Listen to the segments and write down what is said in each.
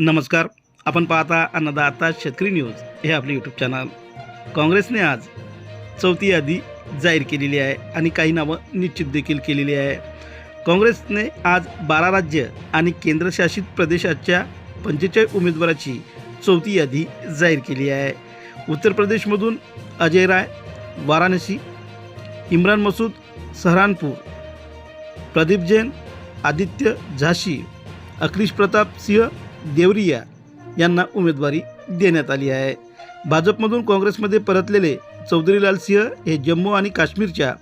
नमस्कार. आपण पाहता अन्नदाता शेतकरी न्यूज हे आपले यूट्यूब चॅनल काँग्रेसने आज चौथी यादी जाहीर केलेली आहे आणि काही नावं निश्चित देखील केलेली आहे. काँग्रेसने आज बारा राज्य आणि केंद्रशासित प्रदेशाच्या पंचेचाळीस उमेदवाराची चौथी यादी जाहीर केली आहे. उत्तर प्रदेशमधून अजय राय वाराणसी इम्रान मसूद सहरानपूर प्रदीप जैन आदित्य झाशी अखिलेश प्रताप सिंह देवरिया यांना उमेदवारी देण्यात आली आहे. भाजपमधून काँग्रेसमध्ये परतलेले चौधरीलाल सिंह हे जम्मू आणि काश्मीरच्या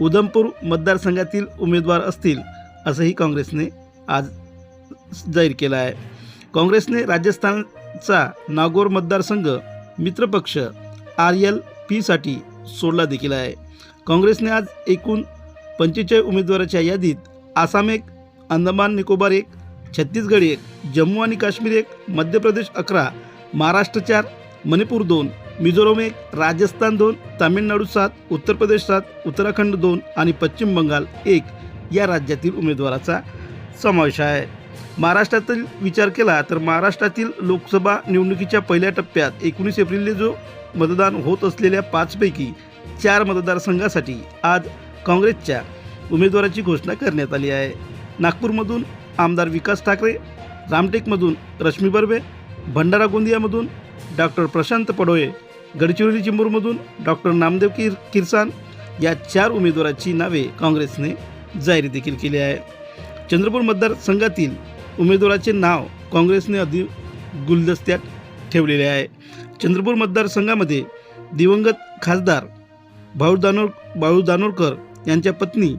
उधमपूर मतदारसंघातील उमेदवार असतील असंही काँग्रेसने आज जाहीर केलं आहे. काँग्रेसने राजस्थानचा नागोर मतदारसंघ मित्रपक्ष आर एल पीसाठी सोडला देखील आहे. काँग्रेसने आज एकूण पंचेचाळीस उमेदवाराच्या यादीत आसाम एक अंदमान निकोबार एक छत्तीसगड एक जम्मू आणि काश्मीर एक मध्य प्रदेश अकरा महाराष्ट्र चार मणिपूर दोन मिझोरम एक राजस्थान दोन तामिळनाडू सात उत्तर प्रदेश सात उत्तराखंड दोन आणि पश्चिम बंगाल एक या राज्यातील उमेदवाराचा समावेश आहे. महाराष्ट्रातील विचार केला तर महाराष्ट्रातील लोकसभा निवडणुकीच्या पहिल्या टप्प्यात एकोणीस एप्रिलला जो मतदान होत असलेल्या पाचपैकी चार मतदारसंघासाठी आज काँग्रेसच्या उमेदवाराची घोषणा करण्यात आली आहे. नागपूरमधून आमदार विकास ठाकरे रामटेकमधून रश्मी बर्वे भंडारा गोंदियामधून डॉक्टर प्रशांत पडोळे गडचिरोली चिंबूरमधून डॉक्टर नामदेव किर किरसान या चार उमेदवाराची नावे काँग्रेसने जाहीर देखील केली आहे. चंद्रपूर मतदारसंघातील उमेदवाराचे नाव काँग्रेसने अधि गुलदस्त्यात ठेवलेले आहे. चंद्रपूर मतदारसंघामध्ये दिवंगत खासदार भाऊ दानोर भाऊ दानोरकर यांच्या पत्नी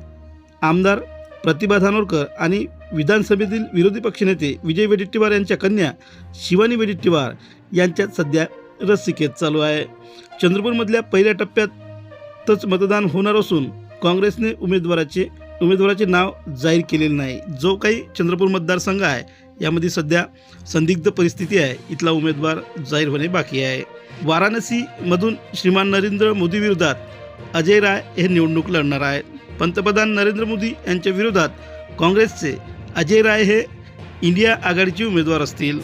आमदार प्रतिभा धानोरकर आणि विधानसभेतील विरोधी पक्षनेते विजय वडेट्टीवार यांच्या कन्या शिवानी वडेट्टीवार यांच्यात सध्या रस्सिकेत चालू आहे. चंद्रपूरमधल्या पहिल्या टप्प्यातच मतदान होणार असून काँग्रेसने उमेदवाराचे उमेदवाराचे नाव जाहीर केलेले नाही. जो काही चंद्रपूर मतदारसंघ आहे यामध्ये सध्या संदिग्ध परिस्थिती आहे. इथला उमेदवार जाहीर होणे बाकी आहे. वाराणसीमधून श्रीमान नरेंद्र मोदी विरोधात अजय राय हे निवडणूक लढणार आहेत. पंतप्रधान नरेंद्र मोदी यांच्या विरोधात काँग्रेसचे अजय राय हे इंडिया आघाडीचे उमेदवार असतील.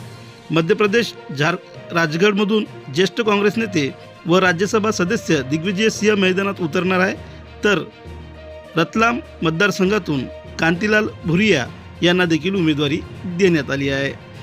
मध्य प्रदेश झार राजगडमधून ज्येष्ठ काँग्रेस नेते व राज्यसभा सदस्य दिग्विजय सिंह मैदानात उतरणार आहे. तर रतलाम मतदारसंघातून कांतीलाल भुरिया यांना देखील उमेदवारी देण्यात आली आहे.